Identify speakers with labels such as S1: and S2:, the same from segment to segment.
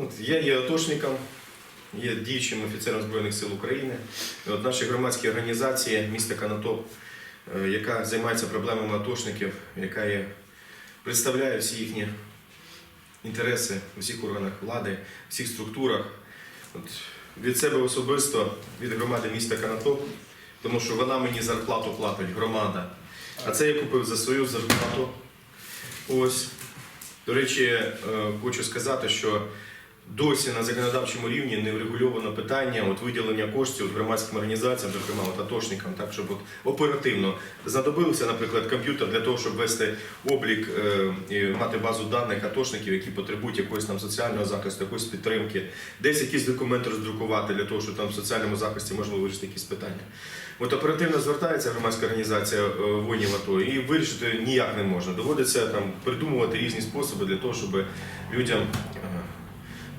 S1: От, я є атошником, є діючим офіцером Збройних сил України. І от наші громадські організації міста Канатоп, е, яка займається проблемами атошників, яка є, представляє всі їхні інтереси у всіх органах влади, всіх структурах. От, від себе особисто, від громади міста Канатоп, тому що вона мені зарплату платить, громада. А це я купив за свою зарплату. Ось. До речі, е, хочу сказати, що досі на законодавчому рівні не врегульовано питання от, виділення коштів громадським організаціям, зокрема от, атошникам, так, щоб от, оперативно знадобився, наприклад, комп'ютер для того, щоб вести облік е, мати базу даних атошників, які потребують якогось там соціального захисту, якоїсь підтримки, десь якісь документи роздрукувати для того, щоб там в соціальному захисті можна вирішити якісь питання. От оперативно звертається громадська організація е, воїнів АТО і вирішити ніяк не можна. Доводиться там придумувати різні способи для того, щоб людям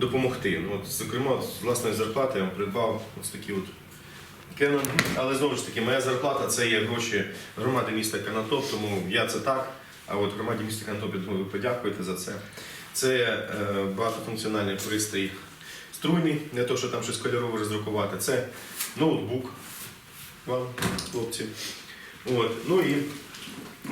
S1: допомогти. Ну, от, зокрема, з власної зарплати я придбав ось такі от Canon. Але знову ж таки, моя зарплата це є гроші громади міста Канатоп, тому я це так. А от громаді міста Канатоп, я думаю, ви подякуєте за це. Це е, багатофункціональний пристрій струйний, не то, що там щось кольорове роздрукувати. Це ноутбук вам, хлопці. От. Ну і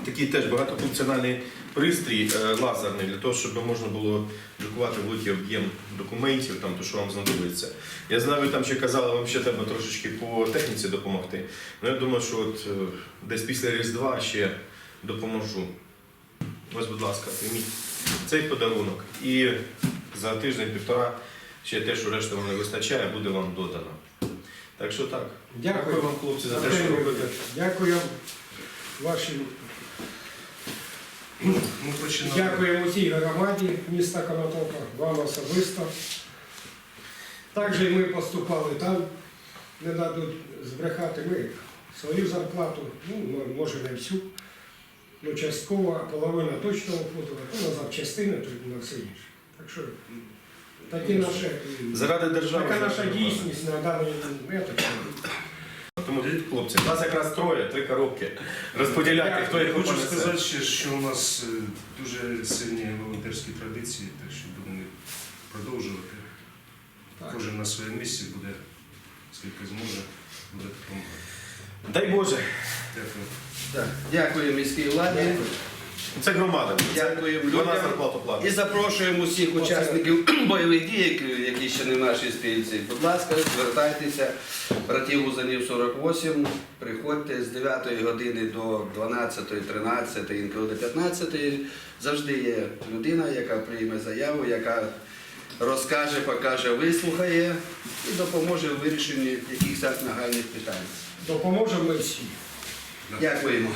S1: такий теж багатофункціональний пристрій е, лазерний для того, щоб можна було друкувати великий об'єм документів, там, то, що вам знадобиться. Я знаю, ви там ще казали, вам ще треба трошечки по техніці допомогти. Ну, я думаю, що от, е, десь після Різдва ще допоможу. Ось, будь ласка, прийміть цей подарунок. І за тиждень-півтора ще те, що решта вам не вистачає, буде вам додано. Так що так.
S2: Дякую.
S1: вам, хлопці, за те, що робите.
S2: Дякую вашим.
S3: Ми.
S2: Дякуємо цій громаді міста Конотопа, вам особисто. Також ми поступали там, не дадуть збрехати ми свою зарплату, ну, може не всю, ну частково, половина точно входила, ну, на запчастини, то на все інше. Так що такі наші,
S1: Заради держави.
S2: така наша дійсність на даний момент.
S1: Тому, хлопці, нас якраз троє, три коробки. Розподіляйте, хто їх
S3: Хочу
S1: понесе.
S3: сказати ще, що у нас е, дуже сильні волонтерські традиції, так що будемо їх продовжувати.
S2: Так.
S3: Кожен на своєму місці буде, скільки зможе, буде допомагати.
S1: Дай Боже.
S3: Дякую.
S4: Так, Дякую міській владі,
S1: Це громада.
S4: Дякуємо
S1: Вона зарплату
S4: і запрошуємо всіх учасників бойових дій, які- які ще не в нашій спільці. Будь ласка, звертайтеся, братів Гузанів 48, приходьте з 9 години до 12, 13, інколи до 15. Завжди є людина, яка прийме заяву, яка розкаже, покаже, вислухає і допоможе в вирішенні якихось нагальних питань.
S2: Допоможемо ми всі.
S4: Дякуємо.